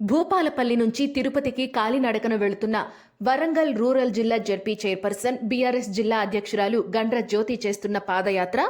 భూపాలపల్లి నుంచి తిరుపతికి కాలినడకన వెళుతున్న వరంగల్ రూరల్ జిల్లా జడ్పీ చైర్పర్సన్ బీఆర్ఎస్ జిల్లా అధ్యక్షురాలు గండ్ర జ్యోతి చేస్తున్న పాదయాత్ర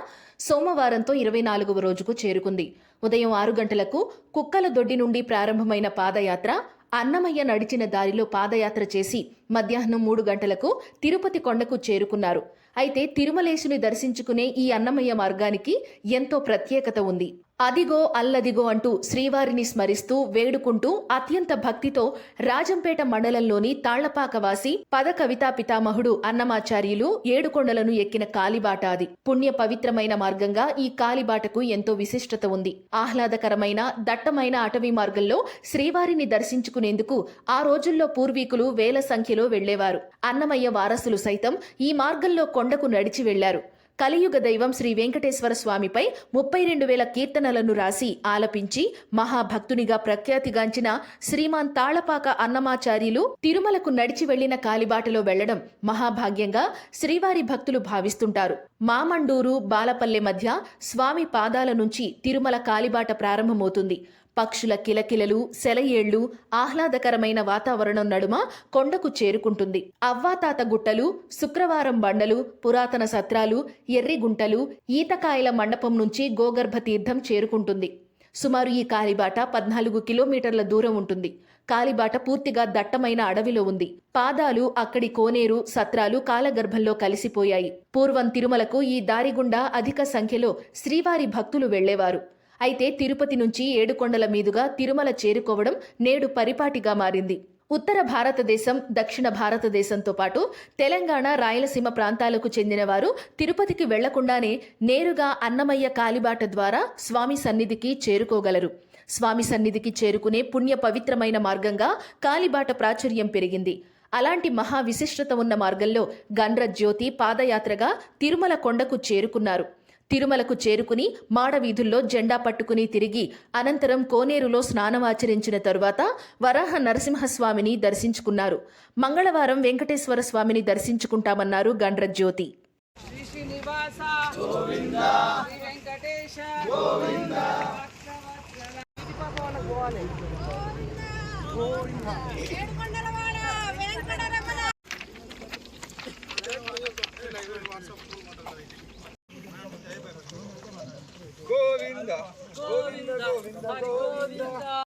సోమవారంతో ఇరవై నాలుగవ రోజుకు చేరుకుంది. ఉదయం ఆరు గంటలకు కుక్కల దొడ్డి నుండి ప్రారంభమైన పాదయాత్ర అన్నమయ్య నడిచిన దారిలో పాదయాత్ర చేసి మధ్యాహ్నం మూడు గంటలకు తిరుపతి కొండకు చేరుకున్నారు. అయితే తిరుమలేశుని దర్శించుకునే ఈ అన్నమయ్య మార్గానికి ఎంతో ప్రత్యేకత ఉంది. అదిగో అల్లదిగో అంటూ శ్రీవారిని స్మరిస్తూ వేడుకుంటూ అత్యంత భక్తితో రాజంపేట మండలంలోని తాళ్ళపాకవాసి పద కవితా పితామహుడు అన్నమాచార్యులు ఏడుకొండలను ఎక్కిన కాలిబాట అది. పుణ్య పవిత్రమైన మార్గంగా ఈ కాలిబాటకు ఎంతో విశిష్టత ఉంది. ఆహ్లాదకరమైన దట్టమైన అటవీ మార్గంలో శ్రీవారిని దర్శించుకునేందుకు ఆ రోజుల్లో పూర్వీకులు వేల సంఖ్యలో వెళ్ళేవారు అన్నమయ్య వారసులు సైతం ఈ మార్గంలో కొండకు నడిచి వెళ్ళారు. కలియుగ దైవం శ్రీ వెంకటేశ్వర స్వామిపై ముప్పై రెండు వేల కీర్తనలను రాసి ఆలపించి మహాభక్తునిగా ప్రఖ్యాతిగాంచిన శ్రీమాన్ తాళపాక అన్నమాచార్యులు తిరుమలకు నడిచి వెళ్ళిన కాలిబాటలో వెళ్ళడం మహాభాగ్యంగా శ్రీవారి భక్తులు భావిస్తుంటారు. మామండూరు బాలపల్లె మధ్య స్వామి పాదాల నుంచి తిరుమల కాలిబాట ప్రారంభమవుతుంది. పక్షుల కిలకిలలు సెలయేళ్ళు ఆహ్లాదకరమైన వాతావరణం నడుమ కొండకు చేరుకుంటుంది. అవ్వాతాత గుట్టలు శుక్రవారం బండలు పురాతన సత్రాలు ఎర్రిగుంటలు ఈతకాయల మండపం నుంచి గోగర్భ తీర్థం చేరుకుంటుంది. సుమారు ఈ కాలిబాట పద్నాలుగు కిలోమీటర్ల దూరం ఉంటుంది. కాలిబాట పూర్తిగా దట్టమైన అడవిలో ఉంది. పాదాలు అక్కడి కోనేరు సత్రాలు కాలగర్భంలో కలిసిపోయాయి. పూర్వం తిరుమలకు ఈ దారిగుండా అధిక సంఖ్యలో శ్రీవారి భక్తులు వెళ్ళేవారు. అయితే తిరుపతి నుంచి ఏడుకొండల మీదుగా తిరుమల చేరుకోవడం నేడు పరిపాటిగా మారింది. ఉత్తర భారతదేశం దక్షిణ భారతదేశంతో పాటు తెలంగాణ రాయలసీమ ప్రాంతాలకు చెందిన వారు తిరుపతికి వెళ్ళకుండానే నేరుగా అన్నమయ్య కాలిబాట ద్వారా స్వామి సన్నిధికి చేరుకోగలరు. స్వామి సన్నిధికి చేరుకునే పుణ్య పవిత్రమైన మార్గంగా కాలిబాట ప్రాచుర్యం పెరిగింది. అలాంటి మహా విశిష్టత ఉన్న మార్గంలో గండ్ర జ్యోతి పాదయాత్రగా తిరుమల కొండకు చేరుకున్నారు. తిరుమలకు చేరుకుని మాడవీధుల్లో జెండా పట్టుకుని తిరిగి అనంతరం కోనేరులో స్నానమాచరించిన తరువాత వరాహ నరసింహస్వామిని దర్శించుకున్నారు. మంగళవారం వెంకటేశ్వర స్వామిని దర్శించుకుంటామన్నారు గండ్ర జ్యోతి శ్రీ శ్రీనివాస గోవింద 고민다 고민다 고민다.